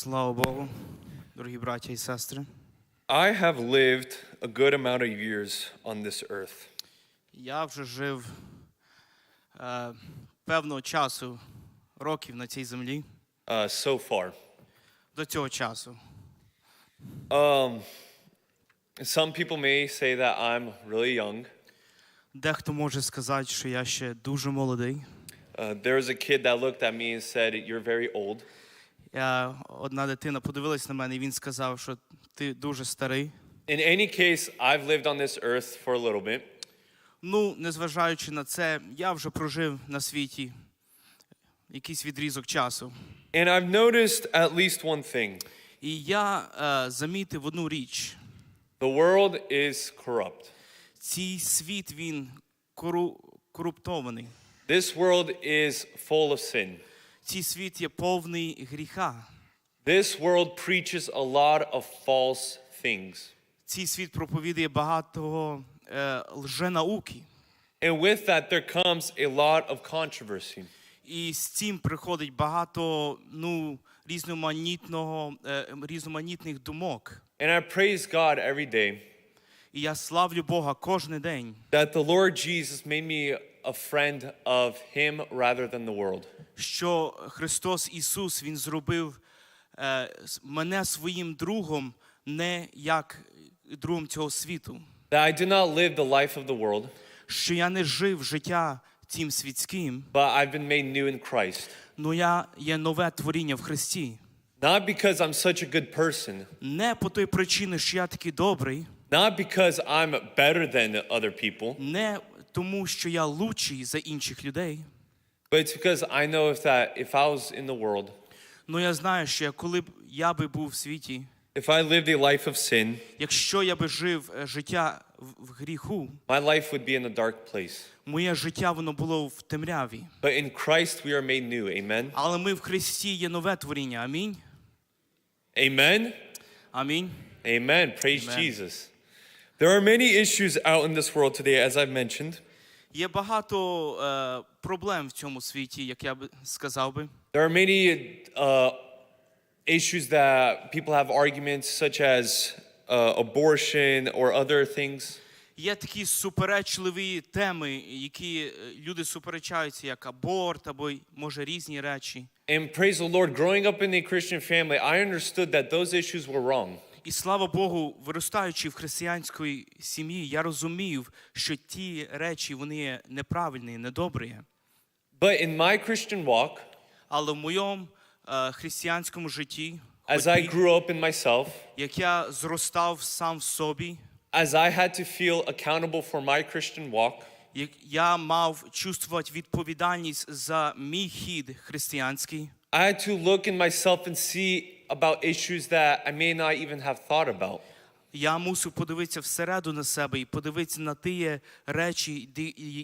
Слава Богу, дорогі браття і сестри. I have lived a good amount of years on this earth. Я вже жив е, певного часу, років на цій землі Uh, so far. до цього часу. Um, some people may say that I'm really young. Дехто може сказати, що я ще дуже молодий. Uh, there was a kid that looked at me and said, You're very old. Я, одна дитина подивилась на мене, і він сказав, що ти дуже старий. In any case, I've lived on this earth for a little bit. Ну, незважаючи на це, я вже прожив на світі якийсь відрізок часу. And I've noticed at least one thing І я е, замітив одну річ: the world is corrupt. цей світ він кору, коруптований. This world is full of sin. Цей світ є повний гріха. This world preaches a lot of false things. Цей світ проповідує багато е, лженауки. And with that, there comes a lot of controversy. І з цим приходить багато ну, різноманітного, е, різноманітних думок. And I praise God every day І я славлю Бога кожен день, that the Lord Jesus made me a friend of Him rather than the world. що Христос Ісус Він зробив е, мене своїм другом, не як другом цього світу. That I did not live the life of the world, Що я не жив життя цим світським, but I've been made new in Christ. але я є нове творіння в Христі. Not because I'm such a good person, Не по той причині, що я такий добрий, not because I'm better than other people, не тому, що я лучший за інших людей. but it's because I know if that if I was in the world, Ну я знаю, що я- коли б я би був в світі, if I lived a life of sin, якщо я би жив е, життя в, в гріху, my life would be in a dark place. моє життя воно було в темряві. But in Christ we are made new. Amen. Але ми в Христі є нове творіння. Амінь. Amen. Амінь. Amen. Praise Amen. Jesus. There are many issues out in this world today, as I've mentioned. Є багато е, проблем в цьому світі, як я би сказав би. There are many uh, issues that people have arguments, such as uh, abortion or other things. Є такі суперечливі теми, які е, люди суперечаються, як аборт або й, може різні речі. And praise the Lord, growing up in a Christian family, I understood that those issues were wrong. І слава Богу, виростаючи в християнській сім'ї, я розумів, що ті речі вони є неправильні, недобрі. But in my Christian walk, Але в моєму е, християнському житті, as I grew up in myself, як я зростав сам в собі, as I had to feel accountable for my Christian walk, як я мав чувствувати відповідальність за мій хід християнський, I had to look in myself and see about issues that I may not even have thought about. я мусив подивитися всереду на себе і подивитися на ті речі,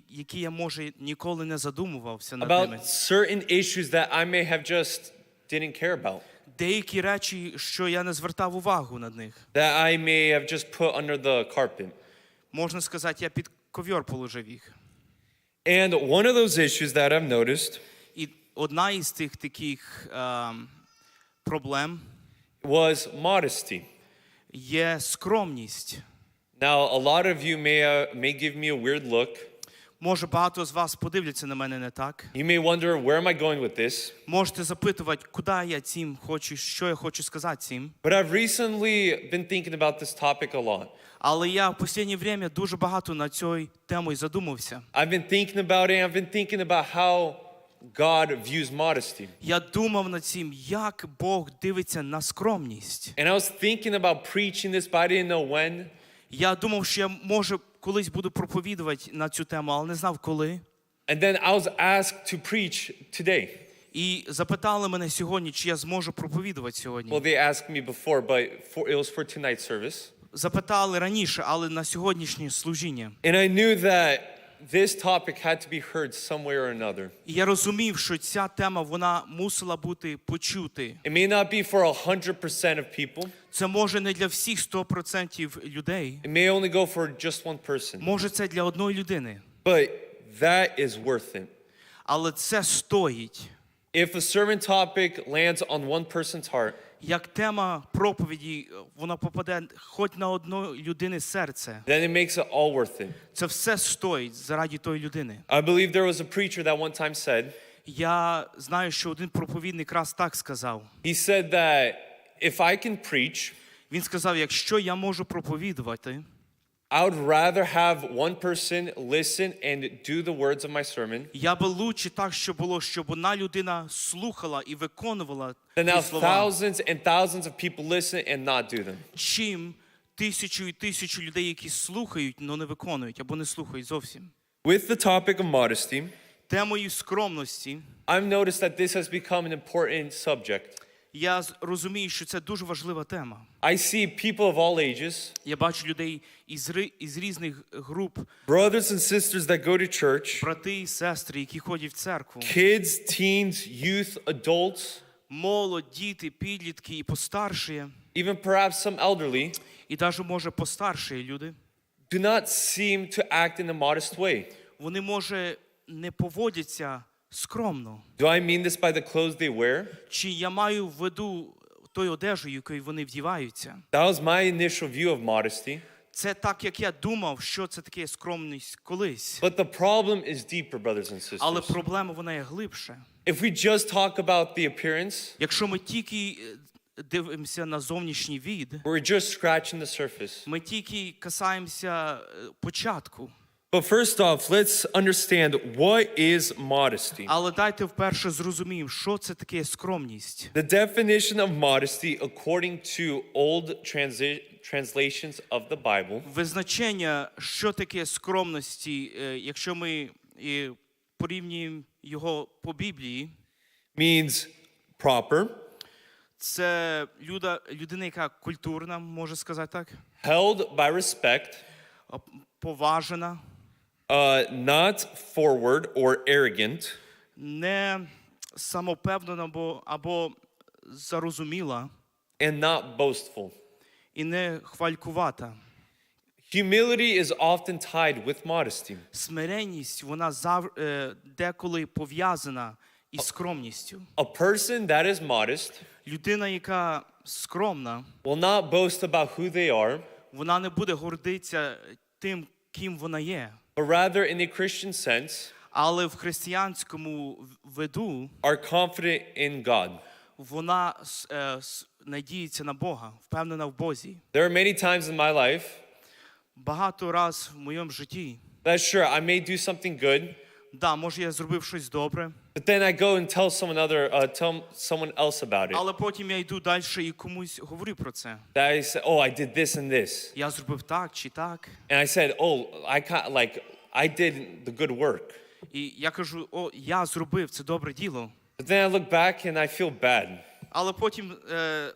які я може ніколи не задумувався над About ними. certain issues that I may have just didn't care about. Деякі речі, що я не звертав увагу над них. that I may have just put under the carpet. Можна сказати, я під ковьор положив їх. And one of those issues that I've noticed І одна із тих таких ем, проблем was modesty. є скромність. Now, a lot of you may, uh, may give me a weird look. Може, багато з вас подивляться на мене не так. You may wonder, where am I going with this? Можете запитувати, куди я цим хочу, що я хочу сказати цим. But I've recently been thinking about this topic a lot. Але я в останнє время дуже багато на цю тему і задумався. I've been thinking about it, I've been thinking about how God views modesty. Я думав над цим, як Бог дивиться на скромність. And I was thinking about preaching this, but I didn't know when. Я думав, що я може колись буду проповідувати на цю тему, але не знав коли. And then I was asked to preach today. І запитали мене сьогодні, чи я зможу проповідувати сьогодні. Well, they asked me before, but for, it was for tonight's service. Запитали раніше, але на сьогоднішнє служіння. And I knew that this topic had to be heard somewhere or another. І я розумів, що ця тема вона мусила бути почути. It may not be for 100% of people. Це може не для всіх 100% людей. It may only go for just one person. Може, це для одної людини. But that is worth it. Але це стоїть. If a sermon topic lands on one person's heart, як тема проповіді, вона попаде хоч на одну людини серце, then it makes it all worth it. це все стоїть заради тої людини. I believe there was a preacher that one time said, Я знаю, що один проповідник раз так сказав. he said that if I can preach, Він сказав: якщо я можу проповідувати, I would rather have one person listen and do the words of my sermon я би лучше так, що було, щоб одна людина слухала і виконувала than ті now слова, thousands and thousands of people listen and not do them. чим тисячу і тисячу людей, які слухають, але не виконують або не слухають зовсім. With the topic of modesty, Темою скромності I've noticed that this has become an important subject. Я розумію, що це дуже важлива тема. I see people of all ages, Я бачу людей із, із різних груп, brothers and sisters that go to church, брати і сестри, які ходять в церкву, kids, teens, youth, adults, молодь, діти, підлітки і постарші, even perhaps some elderly, і навіть може постарші люди. do not seem to act in a modest way. Вони може не поводяться скромно. Do I mean this by the clothes they wear? Чи я маю в виду той одежу, якою вони вдіваються? That was my initial view of modesty. Це так, як я думав, що це таке скромність колись. But the problem is deeper, brothers and Але sisters. проблема вона є глибше. If we just talk about the appearance, Якщо ми тільки е, дивимося на зовнішній від, we're just scratching the surface. ми тільки касаємося е, початку. But first off, let's understand what is modesty. Але дайте вперше зрозуміємо, що це таке скромність. The definition of modesty, according to old transi- translations of the Bible, Визначення, що таке скромності, е, якщо ми е, порівнюємо його по Біблії, means proper, це люда, людина, яка культурна, може сказати так, held by respect, а, поважена, uh, not forward or arrogant, не самопевнена або, або зарозуміла and not boastful. і не хвалькувата. Humility is often tied with modesty. Смиренність, вона зав, е, деколи пов'язана із скромністю. A person that is modest Людина, яка скромна, will not boast about who they are, вона не буде гордитися тим, ким вона є. But rather, in a Christian sense, Але в християнському в- виду are confident in God. вона с- е, с- надіється на Бога, впевнена в Бозі. There are many times in my life Багато раз в моєму житті, that, sure, I may do something good, да, може я зробив щось добре, but then I go and tell someone other, uh, tell someone else about it. але потім я йду далі і комусь говорю про це. That I say, oh, I did this and this, Я зробив так чи так. and I said, oh, I can't like I did the good work. І я кажу, о, я зробив це добре діло. But then I look back and I feel bad. Але потім, е, е,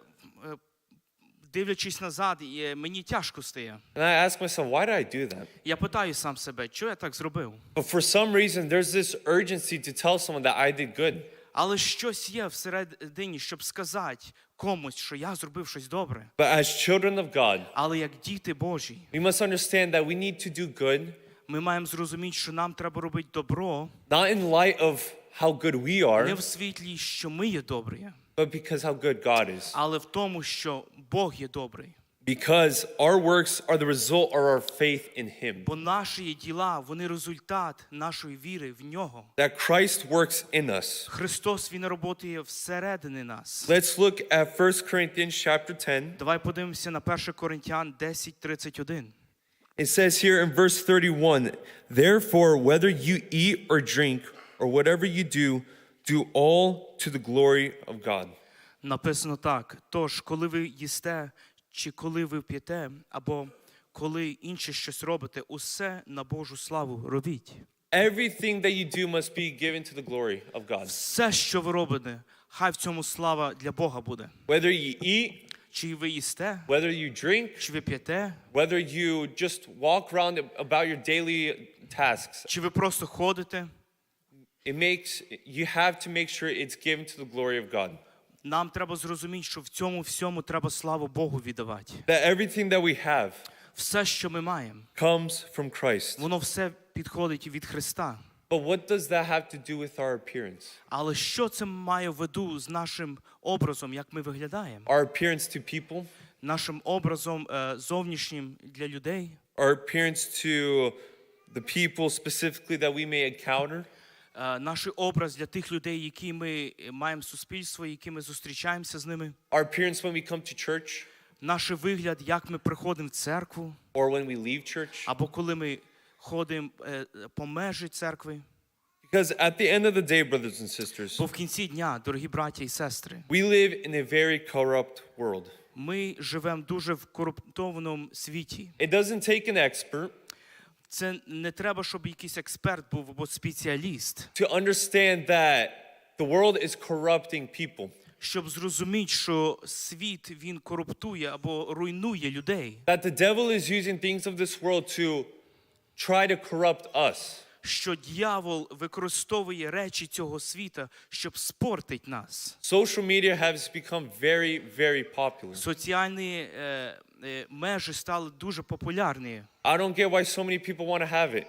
дивлячись назад, е, мені тяжко стає. And I ask myself, why did I do that? Я питаю сам себе, що я так зробив? But for some reason, there's this urgency to tell someone that I did good. Але щось є всередині, щоб сказати комусь, що я зробив щось добре. But as children of God, Але як діти Божі, we must understand that we need to do good, ми маємо зрозуміти, що нам треба робити добро not in light of how good we не are, в світлі, що ми є добрі, but because how good God is. але в тому, що Бог є добрий. Because our works are the result of our faith in Him. Бо наші діла, вони результат нашої віри в нього. That Christ works in us. Христос Він працює всередині нас. Let's look at 1 Corinthians chapter 10. Давай подивимося на 1 Коринтян 10.31. It says here in verse 31 Therefore, whether you eat or drink or whatever you do, do all to the glory of God. Написано так: тож, коли ви їсте, чи коли ви п'єте, або коли інше щось робите, усе на Божу славу робіть. Everything that you do must be given to the glory of God. Все, що ви робите, хай в цьому слава для Бога буде. Whether you eat, Чи ви їсте, whether you drink, чи ви п'єте, whether you just walk around about your daily tasks, чи ви просто ходите, it makes you have to make sure it's given to the glory of God. нам треба зрозуміти, що в цьому всьому треба славу Богу віддавати. That everything that we have Все, що ми маємо, comes from Christ. воно все підходить від Христа. But what does that have to do with our appearance? Але що це має в виду з нашим образом, як ми виглядаємо? Our appearance to people, Нашим образом е, зовнішнім для людей, our appearance to the people specifically that we may encounter, е, Наш образ для тих людей, які ми маємо суспільство, які ми зустрічаємося з ними, our appearance when we come to church наш вигляд, як ми приходимо в церкву, or when we leave church. або коли ми ходимо е, по межі церкви. Because at the end of the day, brothers and sisters, Бо в кінці дня, дорогі браті і сестри, we live in a very corrupt world. ми живемо дуже в корумптованому світі. It doesn't take an expert Це не треба, щоб якийсь експерт був або спеціаліст, to understand that the world is corrupting people, щоб зрозуміти, що світ він корумптує або руйнує людей, that the devil is using things of this world to try to corrupt us. що дьявол використовує речі цього світа, щоб спортить нас. Social media has become very, very popular. Соціальні е, межі стали дуже популярні. I don't get why so many people want to have it.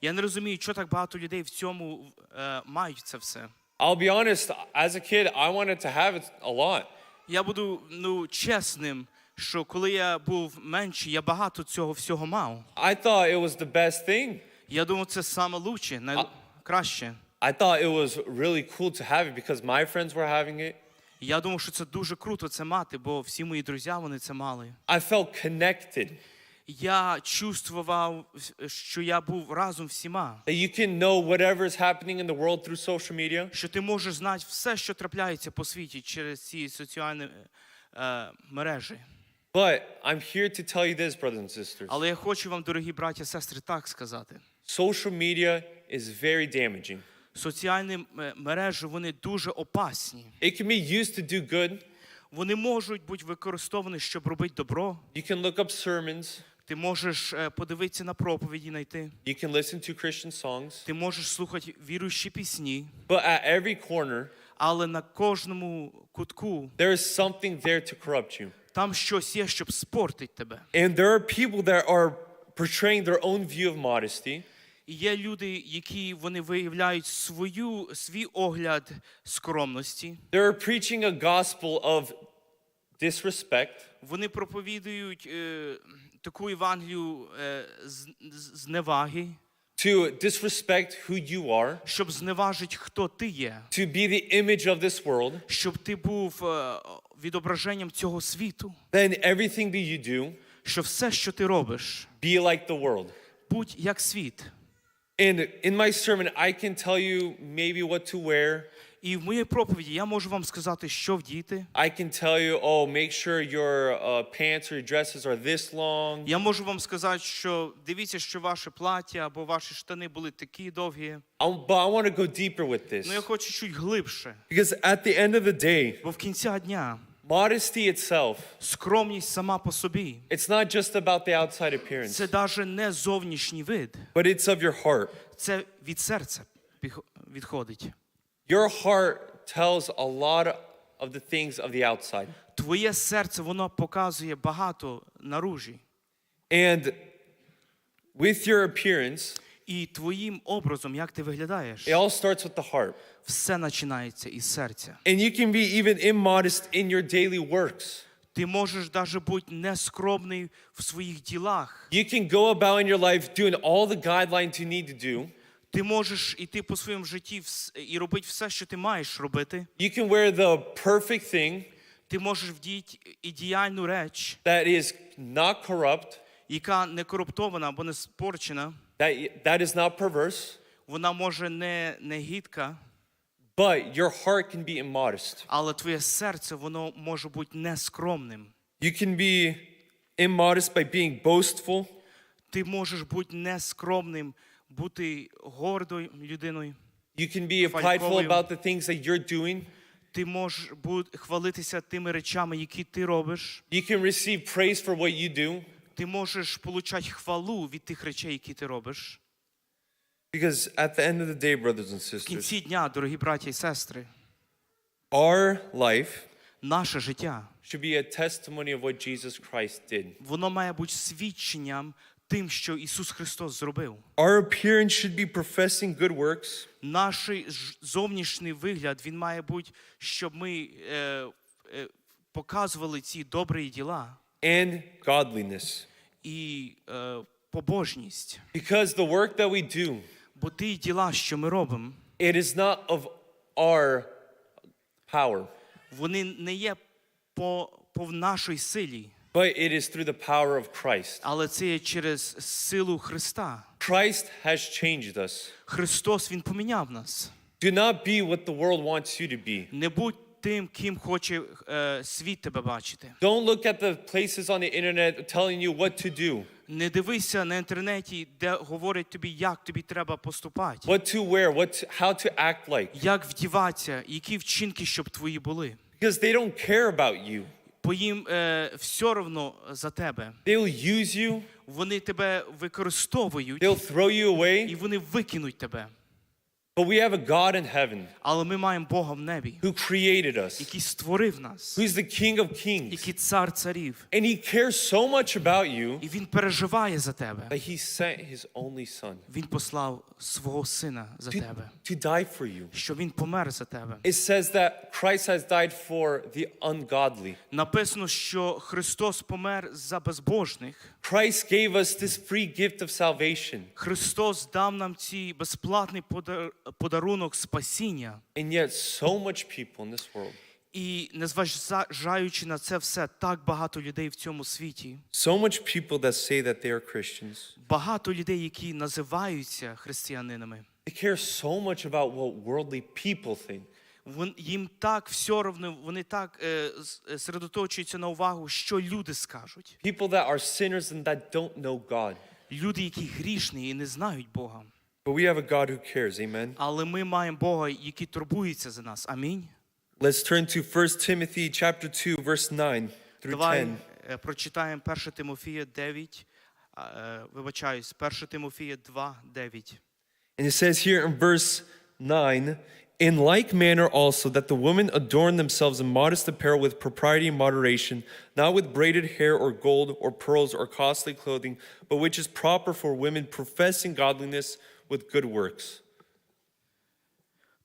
Я не розумію, що так багато людей в цьому е, мають це все. I'll be honest, as a kid, I wanted to have it a lot. Я буду ну, чесним, що коли я був менший, я багато цього всього мав. I thought it was the best thing. Я думав, це саме лучше, найкраще. I thought it was really cool to have it because my friends were having it. Я думав, що це дуже круто це мати, бо всі мої друзі вони це мали. I felt connected. Я чувствував, що я був разом всіма, That you can know whatever is happening in the world through social media. що ти можеш знати все, що трапляється по світі через ці соціальні е, мережі. But I'm here to tell you this, brothers and sisters. Але я хочу вам, дорогі браті і сестри, так сказати. Social media is very damaging. Соціальні е, мережі вони дуже опасні. It can be used to do good. Вони можуть бути використовані, щоб робити добро. You can look up sermons. Ти можеш е, подивитися на проповіді, знайти. You can listen to Christian songs. Ти можеш слухати віруючі пісні, But at every corner, але на кожному кутку there is something there to corrupt you. там щось є, щоб спортить тебе. And there are people that are portraying their own view of modesty. І є люди, які вони виявляють свою, свій огляд скромності. They're preaching a gospel of disrespect. Вони проповідують е, таку Євангелію е, з- зневаги, to disrespect who you are, щоб зневажити, хто ти є, to be the image of this world, щоб ти був е, відображенням цього світу, then everything that you do, що все, що ти робиш, be like the world. будь як світ. And in my sermon, I can tell you maybe what to wear. І в моїй проповіді я можу вам сказати, що вдіти. I can tell you, oh, make sure your uh, pants or your dresses are this long. Я можу вам сказати, що дивіться, що ваше плаття або ваші штани були такі довгі. Um, but I want to go deeper with Ну я this. хочу чуть глибше. Because at the end of the day, Бо в кінця дня modesty itself, скромність сама по собі it's not just about the outside appearance, це навіть не зовнішній вид, but it's of your heart. це від серця піх- відходить. Your heart tells a lot of the things of the outside. Твоє серце воно показує багато наружі. And with your appearance, І твоїм образом, як ти виглядаєш, it all starts with the heart. все починається із серця. And you can be even immodest in your daily works. Ти можеш навіть бути нескромний в своїх ділах. You can go about in your life doing all the guidelines you need to do. Ти можеш іти по своєму житті і робити все, що ти маєш робити. You can wear the perfect thing Ти можеш вдіти ідеальну реч, that is not corrupt, яка не корруптована або не спорчена. that, that is not perverse, Вона може не, не гідка, but your heart can be immodest. але твоє серце воно може бути нескромним. You can be immodest by being boastful. Ти можеш бути нескромним, бути гордою людиною. You can be prideful Фальковою. about the things that you're doing. Ти можеш бути, хвалитися тими речами, які ти робиш. You can receive praise for what you do Ти можеш отримати хвалу від тих речей, які ти робиш. because at the end of the day, brothers and В sisters, кінці дня, дорогі браті і сестри, our life наше життя should be a testimony of what Jesus Christ did. воно має бути свідченням тим, що Ісус Христос зробив. Our appearance should be professing good works Наш зовнішній вигляд він має бути, щоб ми е, е, показували ці добрі діла and godliness. і е, побожність. Because the work that we do, Бо ті діла, що ми робимо, it is not of our power, вони не є по, по нашій силі, but it is through the power of Christ. але це є через силу Христа. Christ has changed us. Христос Він поміняв нас. Do not be what the world wants you to be. Не будь тим, ким хоче е, світ тебе бачити. Don't look at the places on the internet telling you what to do, Не дивися на інтернеті, де говорять тобі, як тобі треба поступати, what to wear, what to, how to act like, як вдіватися, які вчинки, щоб твої були. because they don't care about you. Бо їм е, все одно за тебе. They'll use you, Вони тебе використовують they'll throw you і away. вони викинуть тебе. But we have a God in heaven Але ми маємо Бога в небі, who created us, який створив нас, who's the King of Kings. який цар царів. And he cares so much about you І він переживає за тебе. that he sent his only son Він послав свого сина за to, тебе, to die for you. що він помер за тебе. It says that Christ has died for the ungodly. Написано, що Христос помер за безбожних. Christ gave us this free gift of salvation. Христос дав нам цей безплатний подар- подарунок спасіння. And yet, so much people in this world, І незважаючи на це все, так багато людей в цьому світі, so much people that say that they are Christians, багато людей, які називаються християнинами. they care so much about what worldly people think. Вон- Їм так все одно, вони так е, е, сосредоточуються на увагу, що люди скажуть. People that are sinners and that don't know God. Люди, які грішні і не знають Бога. But we have a God who cares, amen? Але ми маємо Бога, який турбується за нас. Амінь. Let's turn to 1 Timothy chapter 2, verse 9 through Давай 10. е, прочитаємо 1 Тимофія 9, а, е, вибачаюсь, 1 Тимофія 2, 9. And it says here in verse 9, in like manner also that the women adorn themselves in modest apparel with propriety and moderation, not with braided hair or gold or pearls or costly clothing, but which is proper for women professing godliness with good works.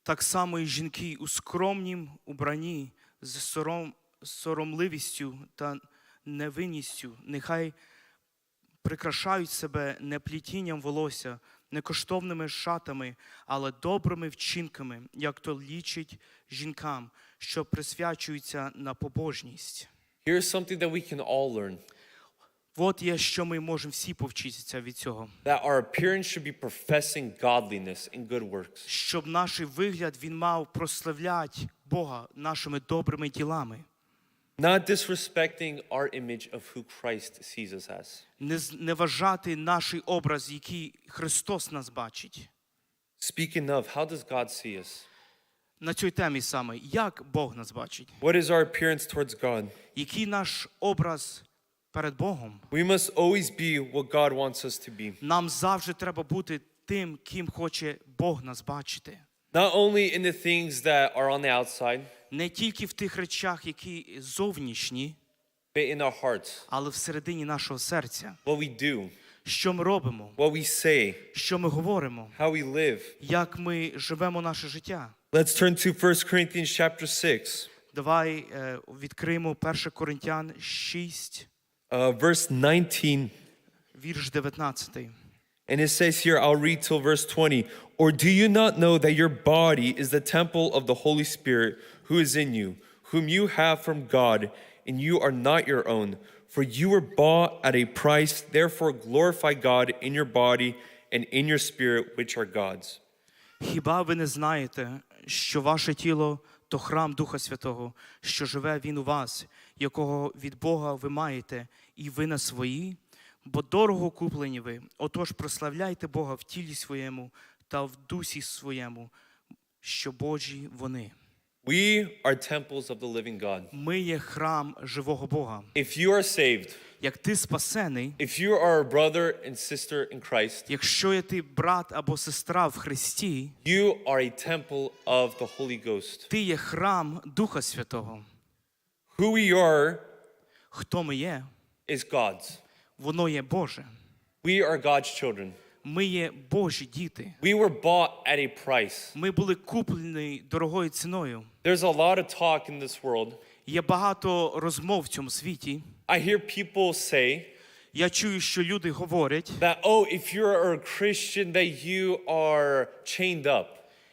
Так само і жінки у скромнім убранні з сором, соромливістю та невинністю, нехай прикрашають себе не плітінням волосся, не коштовними шатами, але добрими вчинками, як то лічить жінкам, що присвячуються на побожність. Here's something that we can all learn От є, що ми можемо всі повчитися від цього. that our appearance should be professing godliness and good works. Щоб наш вигляд він мав прославляти Бога нашими добрими ділами. Not disrespecting our image of who Christ sees us as. не, не вважати наш образ, який Христос нас бачить. Speaking of, how does God see us? На цій темі саме, як Бог нас бачить, What is our appearance towards God? який наш образ перед Богом. We must always be what God wants us to be. Нам завжди треба бути тим, ким хоче Бог нас бачити. Not only in the things that are on the outside, Не тільки в тих речах, які зовнішні, but in our hearts. але всередині нашого серця. What we do, Що ми робимо, what we say, що ми говоримо, how we live. як ми живемо наше життя. Let's turn to 1 Corinthians chapter 6, Давай е, відкриємо 1 Коринтян 6, uh, verse 19. вірш 19. And it says here, I'll read till verse 20. Or do you not know that your body is the temple of the Holy Spirit who is in you, whom you have from God, and you are not your own? For you were bought at a price, therefore glorify God in your body and in your spirit, which are God's. Хіба ви не знаєте, що ваше тіло то храм Духа Святого, що живе він у вас, якого від Бога ви маєте, і ви на свої? Бо дорого куплені ви. Отож прославляйте Бога в тілі своєму та в дусі своєму, що Божі вони. We are temples of the living God. Ми є храм живого Бога. If you are saved, Як ти спасений, if you are a brother and sister in Christ, якщо є ти брат або сестра в Христі, you are a temple of the Holy Ghost. ти є храм Духа Святого. Who we are Хто ми є? is God's. Воно є Боже. We are God's children. Ми є Божі діти. We were bought at a price. Ми були куплені дорогою ціною. There's a lot of talk in this world. Є багато розмов в цьому світі. I hear people say Я чую, що люди говорять, that, oh, if you're a Christian, that you are chained up,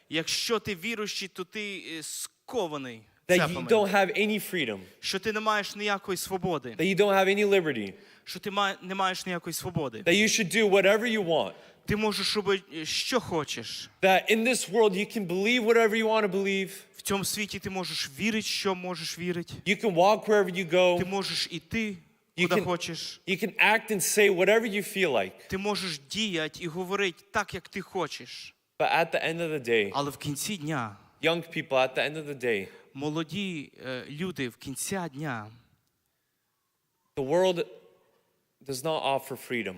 якщо ти віруючий, то ти е, скований that you don't have any freedom, що ти не маєш ніякої свободи, that you don't have any liberty, що ти не маєш ніякої свободи. that you should do whatever you want. Ти можеш робити е, що хочеш. That in this world you can believe whatever you want to believe, В цьому світі ти можеш вірити, що можеш вірити. you can walk wherever you Ти go, можеш іти, You can- хочеш. you can act and say whatever you feel like. Ти можеш діяти і говорити так, як ти хочеш. But at the end of the day, Але в кінці дня, young people, at the end of the day, молоді е, люди в кінця дня, the world does not offer freedom.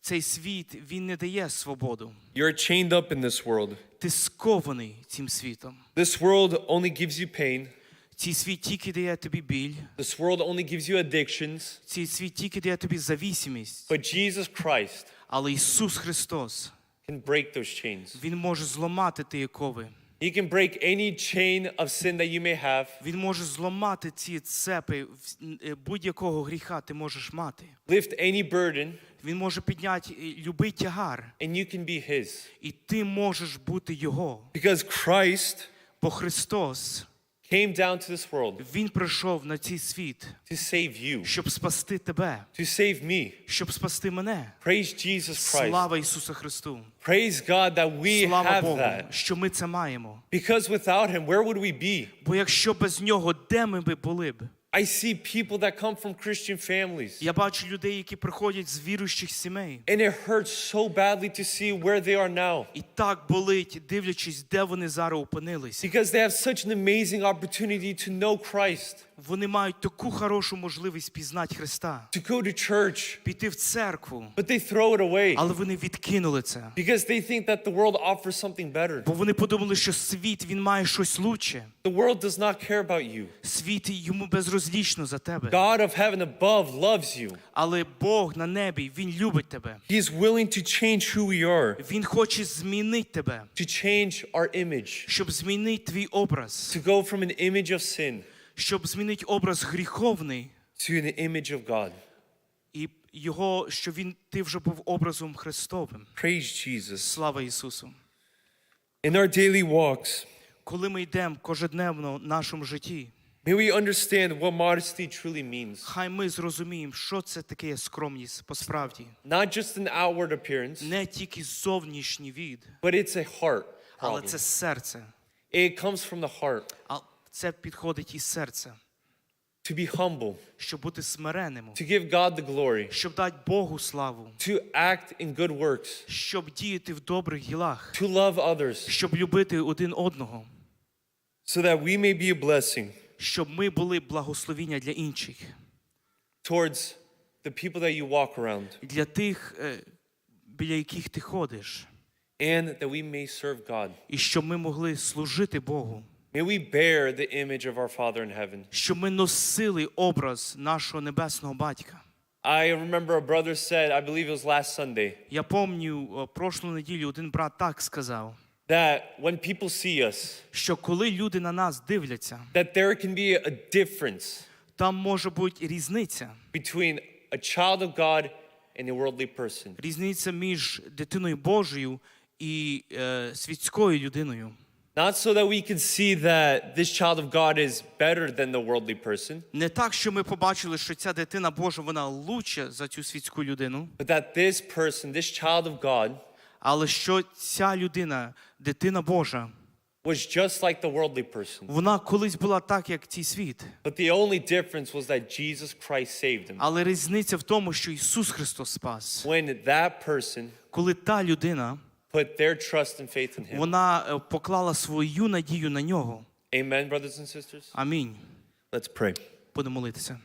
цей світ він не дає свободу. You're chained up in this world. Ти скований цим світом. This world only gives you pain. Цей світ тільки дає тобі біль, This world only gives you addictions. цей світ тільки дає тобі завісимість. But Jesus Christ Але Ісус Христос, can break those chains. Він може зламати ті окови. He can break any chain of sin that you may have, Він може зламати ці цепи в- е, будь-якого гріха ти можеш мати. lift any burden, Він може підняти е, любий тягар, and you can be His. і ти можеш бути Його. Because Christ Бо Христос, came down to this world Він прийшов на цей світ, to save you, щоб спасти тебе, to save me. щоб спасти мене. Praise Jesus Christ. Слава Ісусу Христу! Praise God that we Слава have Богу, that. що ми це маємо. Because without Him, where would we be? Бо якщо без нього, де ми би були б? I see people that come from Christian families, Я бачу людей, які приходять з віруючих сімей. and it hurts so badly to see where they are now. І так болить, дивлячись, де вони зараз опинились. Because they have such an amazing opportunity to know Christ, Вони мають таку хорошу можливість пізнати Христа, to go to church, піти в церкву, but they throw it away але вони відкинули це. because they think that the world offers something better. Бо вони подумали, що світ він має щось лучше. The world does not care about you. Світ йому безрозлічно за тебе. God of heaven above loves you. Але Бог на небі, Він любить тебе. He is willing to change who we are, Він хоче змінити тебе, to change our image, щоб змінити твій образ, to go from an image of sin щоб змінити образ гріховний to an image of God. і його, що він ти вже був образом Христовим. Praise Jesus. Слава Ісусу! In our daily walks, Коли ми йдемо кожедневно в нашому житті, may we understand what modesty truly means. хай ми зрозуміємо, що це таке скромність по справді. Not just an outward appearance, Не тільки зовнішній від, but it's a heart але це серце. It comes from the heart. Це підходить із серця, To be humble, щоб бути смиренним, to give God the glory, щоб дати Богу славу, to act in good works, щоб діяти в добрих ділах, to love others, щоб любити один одного, so that we may be a blessing щоб ми були благословіння для інших, towards the people that you walk around, для тих, е, біля яких ти ходиш, and that we may serve God. і щоб ми могли служити Богу, May we bear the image of our Father in heaven. щоб ми носили образ нашого небесного батька. I remember a brother said, I believe it was last Sunday, Я пам'ятаю, прошлу неділю один брат так сказав, that when people see us, що коли люди на нас дивляться, that there can be a difference там може бути різниця. between a child of God and a worldly person. Різниця між дитиною Божою і е, світською людиною. Not so that we can see that this child of God is better than the worldly person, Не так, що ми побачили, що ця дитина Божа вона лучше за цю світську людину, but that this person, this child of God, але що ця людина, дитина Божа, was just like the worldly person. вона колись була так, як цей світ. But the only difference was that Jesus Christ saved him. Але різниця в тому, що Ісус Христос спас. When that person Коли та людина put their trust and faith in him. вона е, поклала свою надію на нього. Amen, brothers and sisters? Амінь. Let's pray. Будемо молитися.